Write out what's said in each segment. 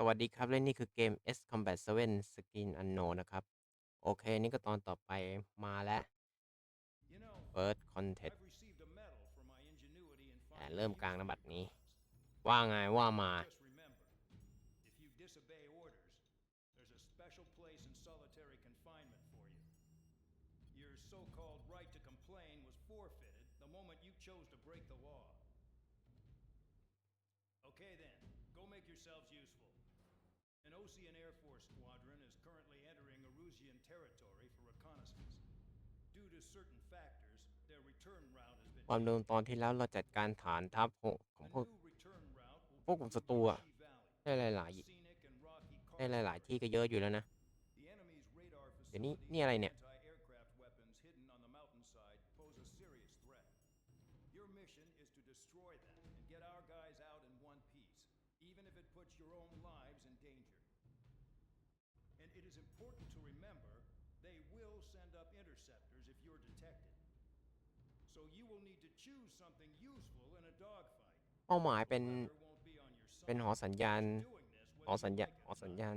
สวัสดีครับ และนี่คือเกม S Combat 7 Skin Unknown นะครับ โอเค นี่ก็ตอนต่อไปมาแล้ว You know, First Contest I've received a medal for my ingenuity in อ่า finding เริ่ม the กลางนบัตร secret นี้ boxes. ว่าไงว่ามา An Ocean Air Force squadron is currently entering Erusian territory for reconnaissance. Due to certain factors, their return route has been ความเดิมตอนที่แล้วเราจัดการฐานทัพของของ A พวก new return route will พวกกลุ่มศัตรูอะ Shi Valley, ได้หลาย scenic and rocky ๆได้ corridor. หลาย ๆ ที่ก็เยอะอยู่แล้วนะ The enemy's radar เดี๋ยวนี้ facilities นี่อะไร and เนี่ย เป้าหมายเป็น Weather won't be on your เป็น side. หอสัญญาณ Doing this หอ whether สัญ you ญาณ like it หอ or สัญ not. ญาณ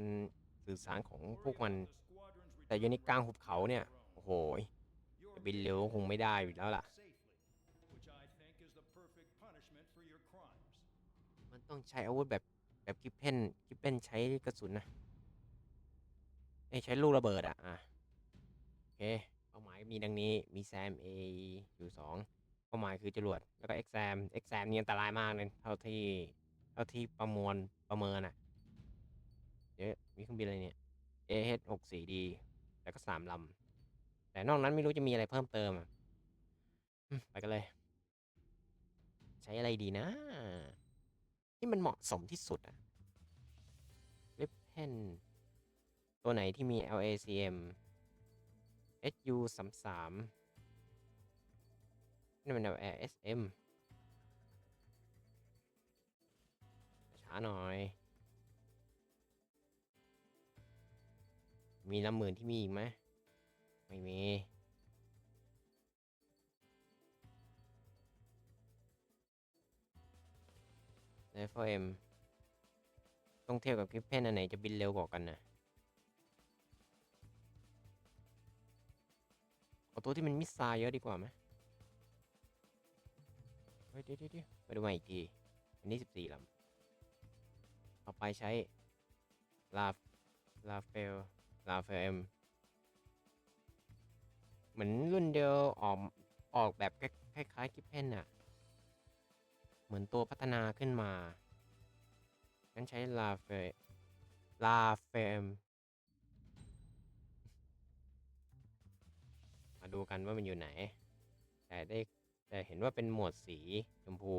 สื่อสารของพ Worry วกมัน about the squadron's แต่อยู่ใน return กลาง route หุบเขาเนี่ย on your own. โอ้โห Your จะบิน mission เร็วก็คง is ไม่ to ได้ get อยู่แล้วล่ะ back safely, which I think is the perfect punishment for your crimes. มันต้องใช้อาวุธแบบแบบกิฟเพนกิฟเพนใช้กระสุนนะเอ้ยใช้ลูกระเบิดอะอะ โอเค เป้าหมายมีดังนี้ มีแซม A อยู่สอง เป้าหมายคือจรวดแล้วก็เอ็กแซมเอ็กแซมนี่อันตรายมากเลยเท่าที่เท่าที่ประมวลประเมินอะเดี๋ยวมีเครื่องบินอะไรเนี่ย AH 6 4 D แล้วก็สามลำแต่นอกนั้นไม่รู้จะมีอะไรเพิ่มเติมอะไปกันเลย ใช้อะไรดีนะ ที่มันเหมาะสมที่สุดอะลิปเพนตัวไหนที่มี LACM SU 3 3 นี่มัน LASM ช้าหน่อย มีลำหมื่นที่มีอีกไหมไม่มีไ i ฟเอ็มต้องเทียบกับคลิปเพนอันไหนจะบินเร็วกว่ากันนะเอาตัวที่มันมิสไซล์เยอะดีกว่าไหม เฮ้ยเดี๋ยวเดี๋ยวไปดูใหม่อีกที อันนี้สิบสี่ลำต่อไปใช้ ลาลาเฟลลาเฟลเอ็มเหมือนรุ่นเดียวออกออกแบบคล้ายๆคลิปเพนอะเหมือนตัวพัฒนาขึ้นมา งั้นใช้ลาเฟลาเฟมมาดูกันว่ามันอยู่ไหน แต่ได้ แต่เห็นว่าเป็นหมวดสีชมพู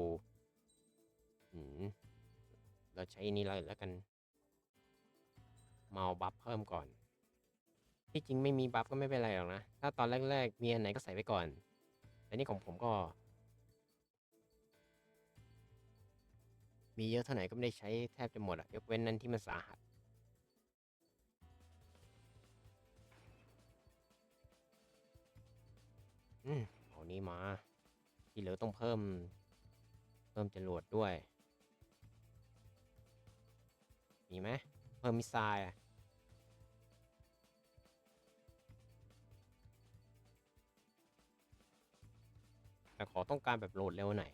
อืมเราใช้นี้เลยแล้วกัน เมาบัฟเพิ่มก่อน ที่จริงไม่มีบัฟก็ไม่เป็นไรหรอกนะ ถ้าตอนแรก ๆ มีอันไหนก็ใส่ไปก่อน แต่นี่ของผมก็ มีเยอะเท่าไหร่ก็ไม่ได้ใช้แทบจะหมดอะยกเว้นนั้นที่มันสาหัสอืมเอานี้มา ที่เหลือต้องเพิ่ม เพิ่มจรวดด้วย มีไหมเพิ่มมิสไซล์อะแต่ขอต้องการแบบโหลดเร็วหน่อย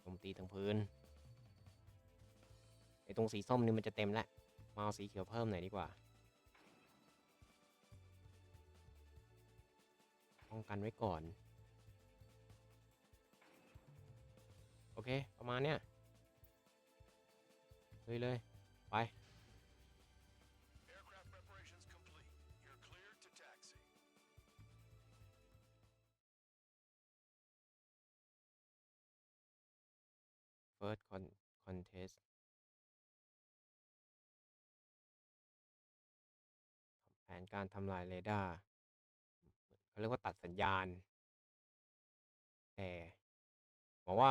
โจมตีทั้งพื้นไอตรงสีส้มนี่มันจะเต็มแล้ว มาเอาสีเขียวเพิ่มหน่อยดีกว่า ป้องกันไว้ก่อน โอเค ประมาณเนี้ยเลยเลย ไป Aircraft preparations complete. You're cleared to taxi. First con contest แผนการทำลายเรดาร์ เขาเรียกว่าตัดสัญญาณ แต่หวังว่า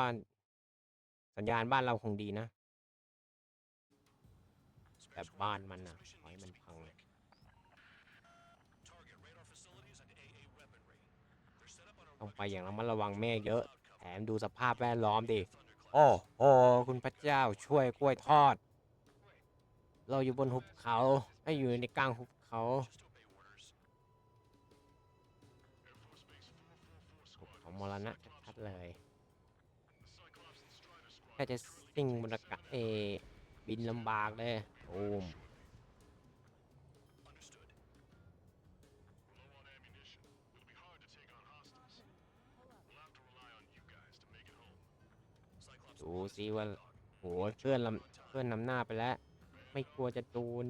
สัญญาณบ้านเราคงดีนะ แต่บ้านมันนะขอให้มันพัง quick. Target radar facilities and AA weaponry. They're set up on a ต้องไปอย่างระมัดระวังเมฆเยอะ แถมดูสภาพแวดล้อมดิ โอ้โอ้คุณพระเจ้าช่วยกล้วยทอด เราอยู่บนหุบเขาให้อยู่ในกลางหุบเขา มรณะชัดๆเลยแค่จะซิ่งบนอากาศเออบินลำบากเลยโอ้มดูสิว่าโหเพื่อนลำเพื่อนนำหน้าไปแล้ว ไม่กลัวจะโดน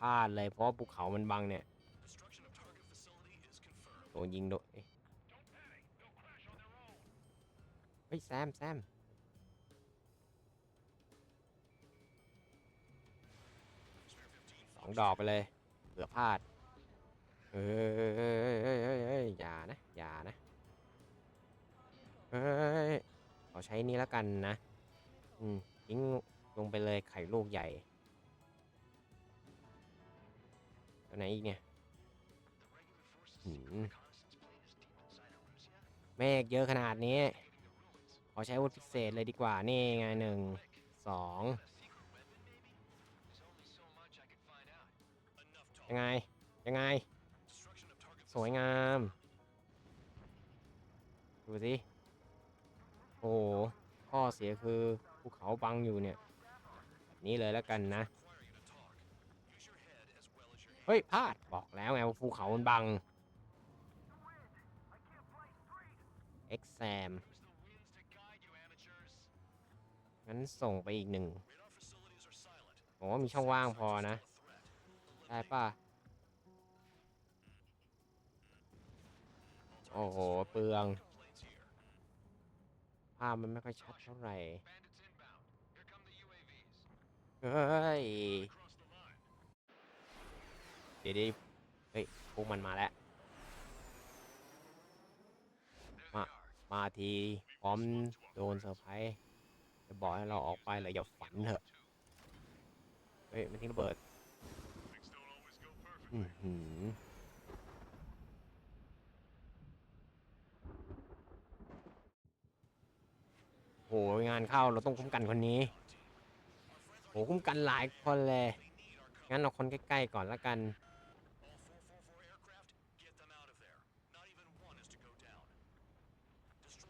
พลาดเลยเพราะภูเขามันบังเนี่ยโดนยิงโดนเฮ้ยแซมแซมสองดอกไปเลยเผื่อพลาดเอ้ยเอ้ยเอ้ยเอ้ยเอ้ยเอ้ยอย่านะอย่านะเฮ้ยขอใช้นี้แล้วกันนะ อืมทิ้งลงไปเลยไข่ลูกใหญ่ ตัวไหนอีกเนี่ยหืมเมฆเยอะขนาดนี้ ขอใช้อาวุธพิเศษเลยดีกว่า นี่ไงหนึ่งสองยังไง ยังไง สวยงาม ดูสิ โอ้โห ข้อเสียคือภูเขาบังอยู่เนี่ย นี้เลยแล้วกันนะ ฮ้ยพลาดบอกแล้วไงว่าภูเขามันบังเอ็กแซมงั้นส่งไปอีกหนึ่งผมว่ามีช่องว่างพอนะ ได้ป่ะ โอ้โห เปลือง ภาพมันไม่ค่อยชัดเท่าไหร่ เฮ้ย เดี๋ยวดิเฮ้ยพวกมันมาแล้ว มา มาทีพร้อมโดนเซอร์ไพรส์จะบอกให้เราออกไปเลยอย่าฝันเถอะเฮ้ยมันทิ้งระเบิดอือหือโหงานเข้าเราต้องคุ้มกันคนนี้โหคุ้มกันหลายคนเลย งั้นเอาคนใกล้ๆก่อนละกัน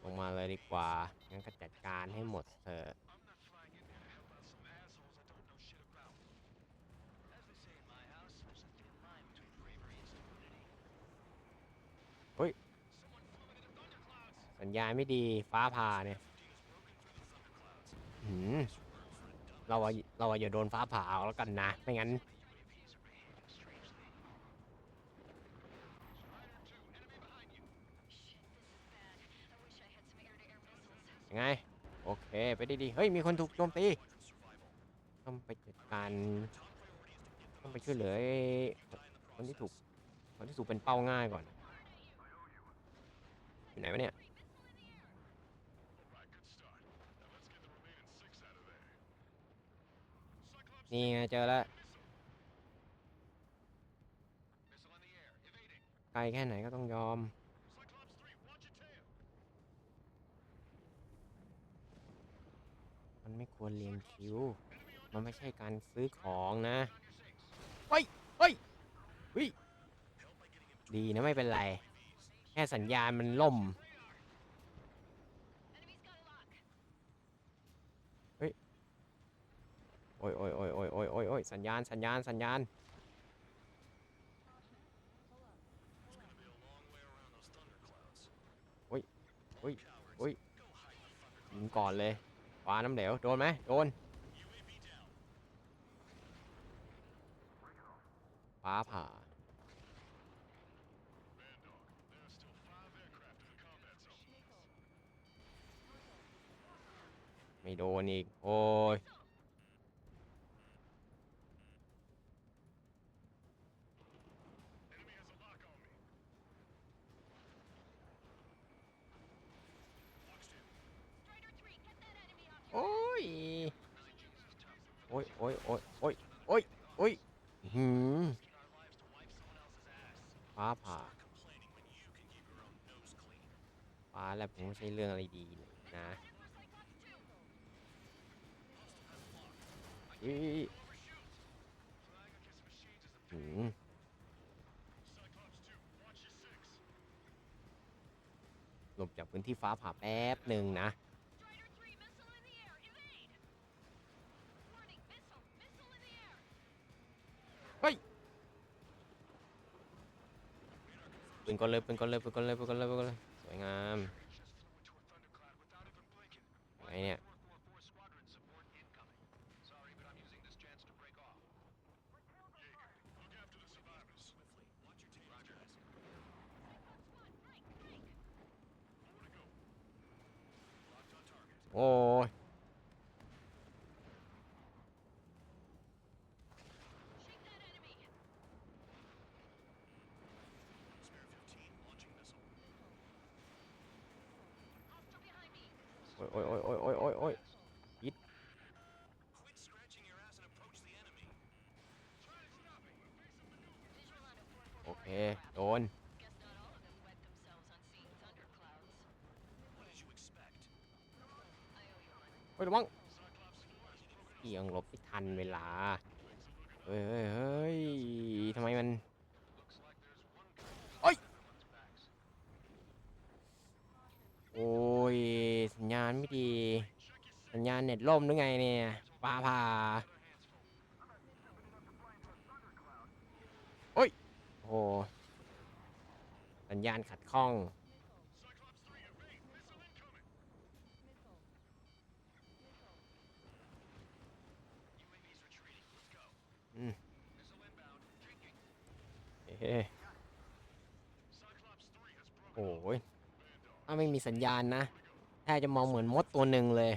ลง มาเลยดีกว่า งั้นก็จัดการให้หมดเถอะเฮ้ย สัญญาณไม่ดีฟ้าผ่าเนี่ยหืมเราอะเราอะอย่าโดนฟ้าผ่าเอาแล้วกันนะ ไม่งั้น ยังไง โอเค ไปดีๆเฮ้ย มีคนถูกโจมตี ต้องไปจัดการ ต้องไปช่วยเหลือคนที่ถูก คนที่ถูกเป็นเป้าง่ายก่อน อยู่ไหนวะเนี่ย นี่ไงเจอแล้วไกลแค่ไหนก็ต้องยอม มันไม่ควรเรียงคิว มันไม่ใช่การซื้อของนะเฮ้ยเฮ้ยเฮ้ยดีนะไม่เป็นไร แค่สัญญาณมันล่ม เฮ้ย โอ้ยโอ้ยโอ้ยโอ้ยโอ้ยโอ้ยโอ้ยสัญญาณ สัญญาณ สัญญาณ โอ้ยโอ้ยโอ้ยยิงก่อนเลยฟ้าน้ำเหลวโดนไหมโดนฟ้าผ่าไม่โดนอีก โอ้ย โอ้ย โอ้ยโอ้ยโอ้ยโอ้ยโอ้ยโอ้ยอื้อหืม ฟ้าแลบคง ไม่ใช่เรื่องอะไรดีนะอืมหลบจากพื้นที่ฟ้าผ่าแป๊บหนึ่งนะปืนกลเลยปืนกลเลยปืนกลเลยปืนกลเลยปืนกลเลยสวยงาม ไงเนี่ยโอ้ ยโอ้ยโอ้ยโอ้ยโอ้ยโอ้ยโอ้ยโอ้ย Quit scratching your ass and approach the enemy. โอเค โดน What did you expect? เฮ้ยระวังเอียงหลบไม่ทันเวลา เฮ้ยเฮ้ยเฮ้ยทำไมมันเอ้ย โอ้ย สัญญาณไม่ดี สัญญาณ เน็ตล่มหรือไงเนี่ยฟ้าผ่าโอ้ยโอ้สัญญาณขัดข้อง อืมเฮ้โอ้ยถ้าไม่มีสัญญาณนะแทบจะมองเหมือนมดตัวหนึ่งเลย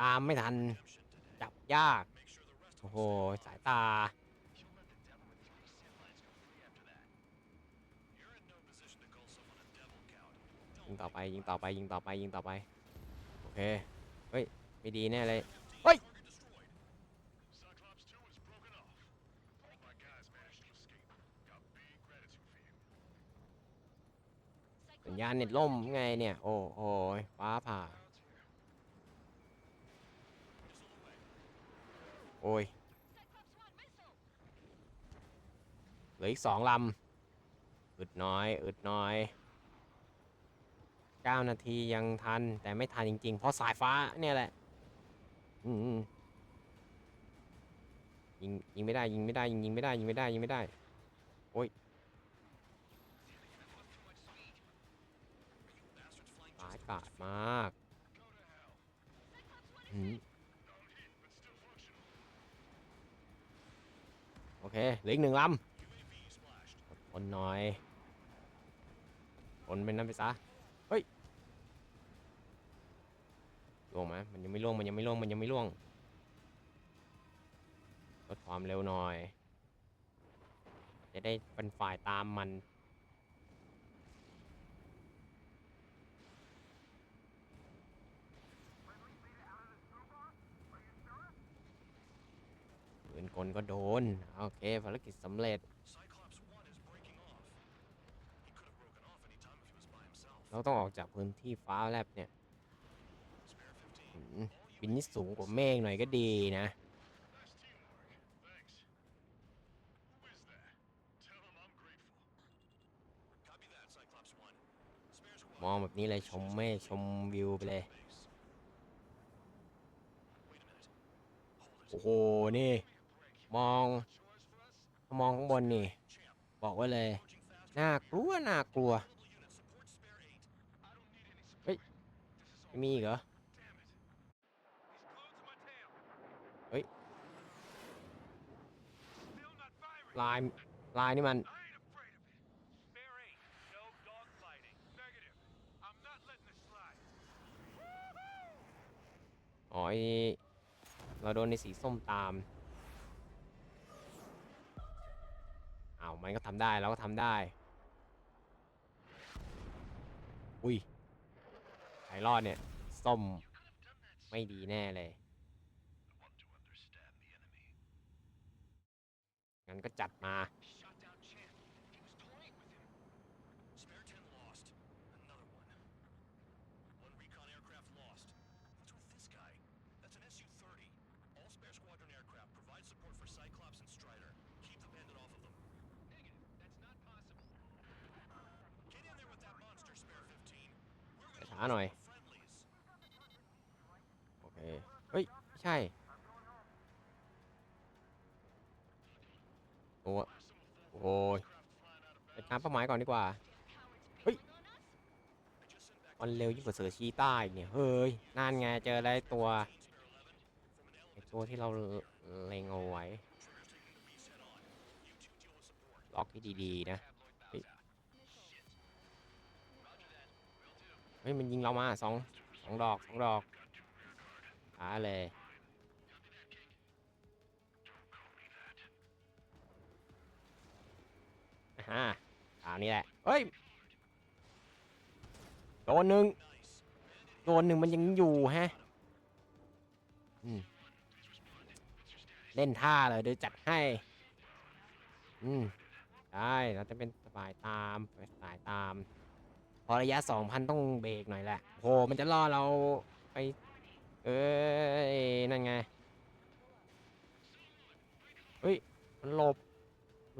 ตามไม่ทัน จับยาก โอ้โห สายตา ยิงต่อไป ยิงต่อไป ยิงต่อไป ยิงต่อไป โอเค เฮ้ย ไม่ดีแน่เลย เฮ้ย สัญญาณเน็ตล่มไงเนี่ย โอ้โหฟ้าผ่า โอ้ยเหลืออีกสองลำอึดน้อยอึดน้อยเก้านาทียังทันแต่ไม่ทันจริง ๆ เพราะสายฟ้าเนี่ยแหละยิงยิงไม่ได้ยิงไม่ได้ยิงยิงไม่ได้ยิงไม่ได้ยิงไม่ได้โอ้ยสายกาดมากอืมโอ เคเหลืออีกหนึ่งลำคนหน่อยคนเป็นน้ำไปซะเฮ้ยล่วงไหมมันยังไม่ล่วงมันยังไม่ล่วงมันยังไม่ล่วงลดความเร็วหน่อย จะได้เป็นฝ่ายตามมัน ปืนกลก็โดน โอเค ภารกิจสำเร็จ เราต้องออกจากพื้นที่ฟ้าแลบเนี่ยบินนี่สูงกว่าเมฆหน่อยก็ดีนะ มองแบบนี้เลยชมเมฆชมวิวไปเลย โอ้โห นี่ มอง มองข้างบนนี่ บอกไว้เลย น่ากลัว น่ากลัว เฮ้ย มีเหรอ เฮ้ย ลาย ลายนี่มัน อ๋อเราโดนในสีส้มตาม มันก็ทำได้เราก็ทำได้ อุ้ยไอรอดเนี่ยส้มไม่ดีแน่เลยงั้นก็จัดมา30 All spare squadron aircraft provide support for Cyclops and Strider. าหน่อย โอเค เฮ้ยไม่ใช่โอ้โอ้ยไปตามเป้าหมายก่อนดีกว่า เฮ้ยมันเร็วยิ่งกว่าเสือชีต้าอีกเนี่ย เฮ้ยนั่นไงเจออะไรตัวตัวที่เราเล็งเอาไว้ ล็อกให้ดีๆนะ ฮ้ยมันยิงเรามาสองสองดอกสองดอกหาเลยอ่าฮะตามนี้แหละ เฮ้ย โดนหนึ่งโดนหนึ่งมันยังอยู่ฮะอืมเล่นท่าเลยเดี๋ยวจัดให้ อืม ได้ เราจะเป็นสบายตาม สายตาม พอระยะสองพันต้องเบรกหน่อยแหละโหมันจะล่อเราไป เอ้ย นั่นไง เฮ้ย มันหลบ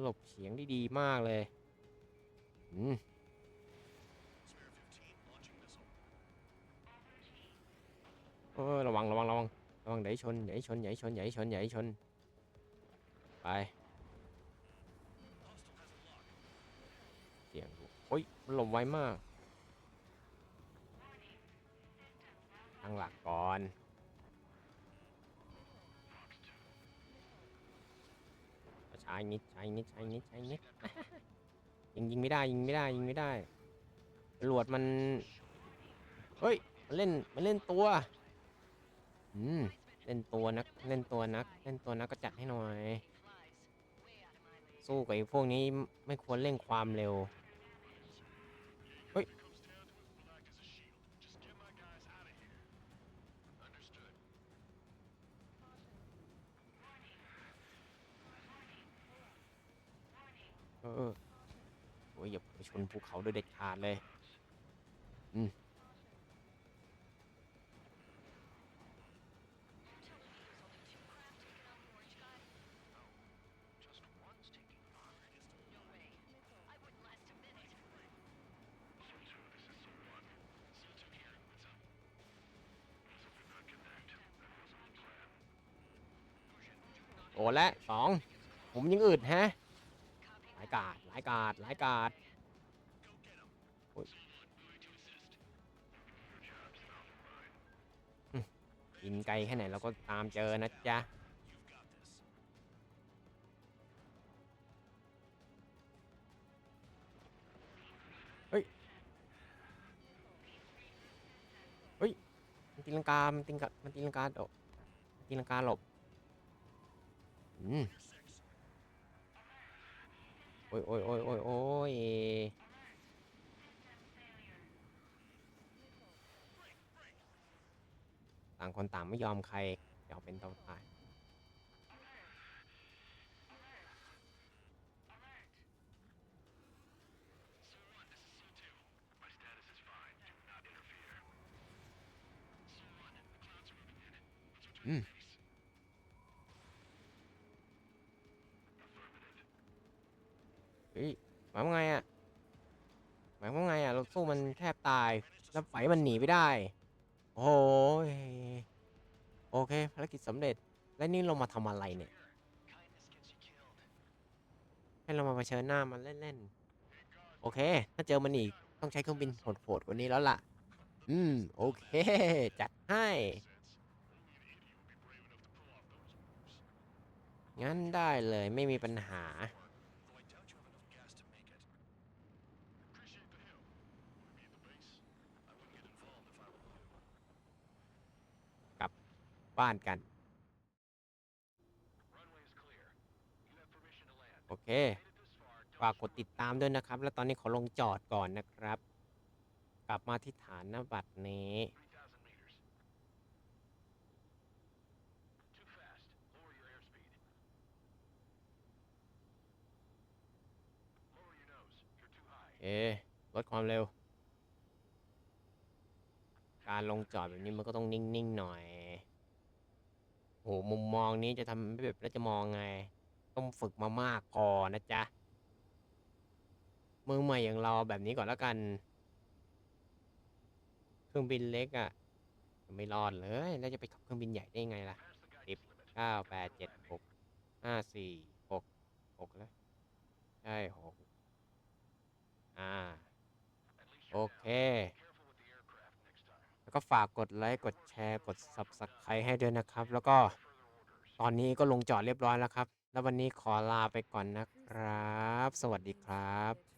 หลบเฉียงได้ดีมากเลยอืมเออระวังระวังระวังระวังเดี๋ยวให้ชนเดี๋ยวให้ชนให้ชนให้ชนให้ชน ไป เสียงโอ้ยมันหลบไวมาก ตั้งหลักก่อนช้าอีกนิดช้าอีกนิดช้าอีกนิดช้าอีกนิดยิงยิงไม่ได้ยิงไม่ได้ยิงไม่ได้ตำรวจมัน เฮ้ย มันเล่น มันเล่นตัว อืม เล่นตัวนัก เล่นตัวนัก เล่นตัวนักก็จัดให้หน่อย สู้กับไอ้พวกนี้ไม่ควรเร่งความเร็ว เฮ้ย เออโอ้ยอย่าไปชนภูเขาโดยเด็ดขาดเลย อืมโอ้และสองผมยังอึดแฮะายกาดหลายกาดหลายกาดโอ้ยอืมกินไกลแค่ไหนเราก็ตามเจอนะจ๊ะเฮ้ย เฮ้ย มันตีลังกา มันตีลังกามันตีลังกาโดดมันตีลังกาหลบ อืม โอ้ยโอ้ยโอ้ยโอ้ยโอ้ยต่างคนต่างไม่ยอมใครอยากเป็นเตาตายอืม เฮ้ยหมายว่าไงอะหมายว่าไงอะเราสู้มันแทบตาย แล้วไฟมันหนีไปได้ โอ้ยโอเคภารกิจสำเร็จ และนี่เรามาทำอะไรเนี่ย ให้เรามาเผชิญหน้ามันเล่นๆ โอเค ถ้าเจอมันอีก ต้องใช้เครื่องบินโหดๆกว่านี้แล้วล่ะ อืม โอเค จัดให้ งั้นได้เลยไม่มีปัญหา บ้านกัน โอเค ฝากกดติดตามด้วยนะครับ แล้วตอนนี้ขอลงจอดก่อนนะครับ กลับมาที่ฐานนบัตรนี้เอ๊ลดความเร็ว การลงจอดแบบนี้มันก็ต้องนิ่ง ๆ หน่อยโหมุมมองนี้จะทำให้แบบแล้วจะมองไง ต้องฝึกมามากพอนะจ๊ะมือใหม่อย่างเราแบบนี้ก่อนแล้วกัน เครื่องบินเล็กอะ่ะไม่รอดเลย แล้วจะไปขับเครื่องบินใหญ่ได้ไงล่ะสิบเก้าแปดเจ็ดหกห้าสี่หกหกแล้วใช่หกอ่า โอเค แล้วก็ฝากกดไลค์กดแชร์กด Subscribe ให้ด้วยนะครับ แล้วก็ตอนนี้ก็ลงจอดเรียบร้อยแล้วครับ แล้ววันนี้ขอลาไปก่อนนะครับ สวัสดีครับ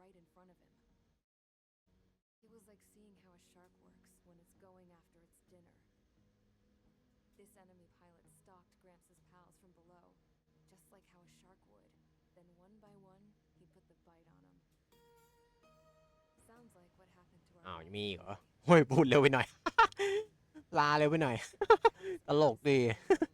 right in front of him. It was like seeing how a shark works when it's going after its dinner. This enemy pilot stalked Gramps' pals from below, just like how a shark would. Then one by one, he put the bite on them. Sounds like what happened to our อ้าว guys มีอีกเหรอ today. เฮ้ย พูดเร็วไปหน่อย ลาเร็วไปหน่อย ตลกดี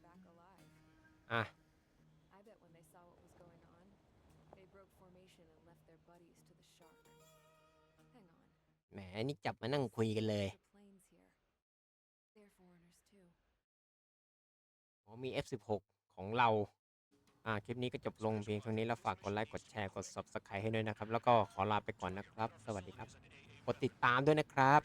แหมนี่จับมานั่งคุยกันเลย The planes here. They're foreigners too. อ๋อมี F16 ของเรา อ่า คลิปนี้ก็จบลงเพียงเท่านี้แล้วฝากกดไลค์ กดแชร์ กด Subscribe ให้ด้วยนะครับ แล้วก็ขอลาไปก่อนนะครับ สวัสดีครับ กดติดตามด้วยนะครับ